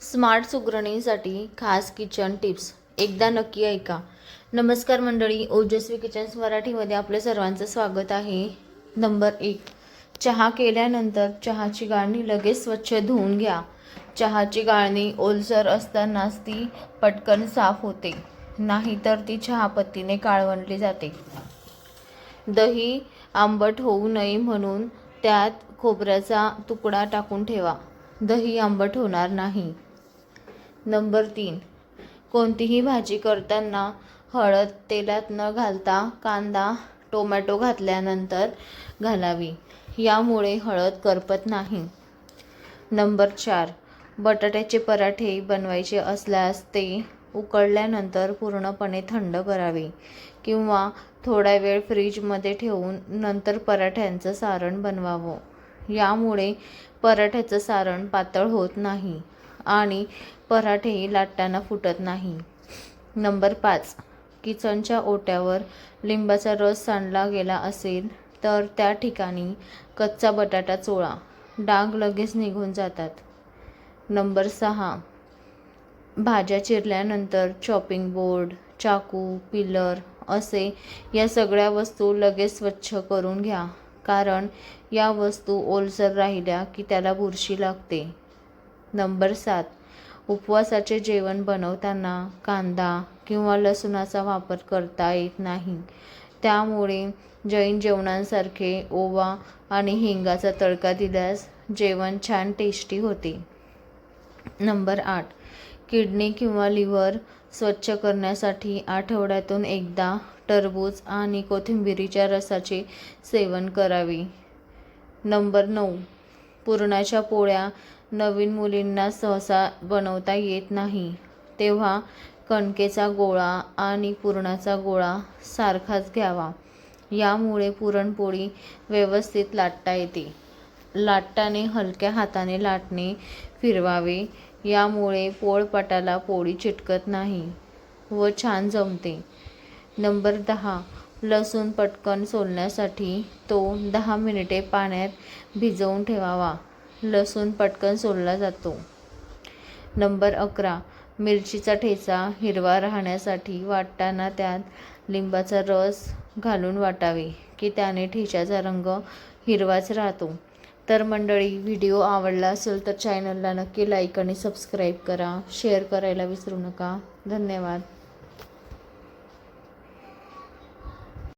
Smart सुगरणीसाठी खास kitchen tips. एकदा नक्की ऐका. नमस्कार मंडळी ओजस्वी किचन्स मराठीमध्ये आपल्या सर्वांचं स्वागत आहे. नंबर एक चहा केल्यानंतर चहाची गाळणी लगेच स्वच्छ धुवून घ्या. चहाची गाळणी ओलसर असतानाच ती पटकन साफ होते नाहीतर ती चहापत्तीने काळवंडली जाते. दही आंबट होऊ नये म्हणून त्यात खोबऱ्याचा तुकडा टाकून ठेवा. दही आंबट होणार नाही. नंबर तीन. कोणतीही भाजी करताना हळद तेलात न घालता कांदा टोमॅटो घातल्यानंतर घालावी. यामुळे हळद करपत नाही. नंबर चार. बटाट्याचे पराठे बनवायचे असल्यास ते उकळल्यानंतर पूर्णपणे थंड करावे किंवा थोडा वेळ फ्रीजमध्ये ठेवून नंतर पराठ्यांचं सारण बनवावं. यामुळे पराठ्याचं सारण पातळ होत नाही. आणि पराठेही लाटताना फुटत नाही. नंबर पाच. किचनच्या ओट्यावर लिंबाचा रस सांडला गेला असेल तर त्या ठिकाणी कच्चा बटाटा चोळा. डाग लगेच निघून जातात. नंबर सहा. भाज्या चिरल्यानंतर चॉपिंग बोर्ड चाकू पिलर असे या सगळ्या वस्तू लगेच स्वच्छ करून घ्या. कारण या वस्तू ओलसर राहिल्या की त्याला बुरशी लागते. नंबर सात. उपवासाचे जेवण बनवताना कांदा किंवा लसूणाचा वापर करता येत नाही. त्यामुळे जैन जेवणांसारखे ओवा आणि हिंगाचा तडका दिल्यास जेवण छान टेस्टी होते. नंबर आठ. किडनी किंवा लिव्हर स्वच्छ करण्यासाठी आठवड्यातून एकदा टरबूज आणि कोथिंबिरीच्या रसाचे सेवन करावे. नंबर नऊ. पुरणाच्या पोळ्या नवीन मुलींना सहसा बनवता येत नाही. तेव्हा कणकेचा गोळा आणि पुरणाचा गोळा सारखाच घ्यावा. यामुळे पुरणपोळी व्यवस्थित लाटता येते. लाटताने हलक्या हाताने लाटणे फिरवावे. यामुळे पोळपाटाला पोळी चिटकत नाही व छान जमते. नंबर दहा. लसूण पटकन सोलण्यासाठी तो दहा मिनिटे पाण्यात भिजवून ठेवावा. लसूण पटकन सोलला जातो. नंबर अकरा. मिरचीचा ठेचा हिरवा राहण्यासाठी वाटताना त्यात लिंबाचा रस घालून वाटावे की त्याने ठेच्याचा रंग हिरवाच राहतो. तर मंडळी व्हिडिओ आवडला असेल तर चॅनलला नक्की लाईक आणि सबस्क्राईब करा. शेअर करायला विसरू नका. धन्यवाद.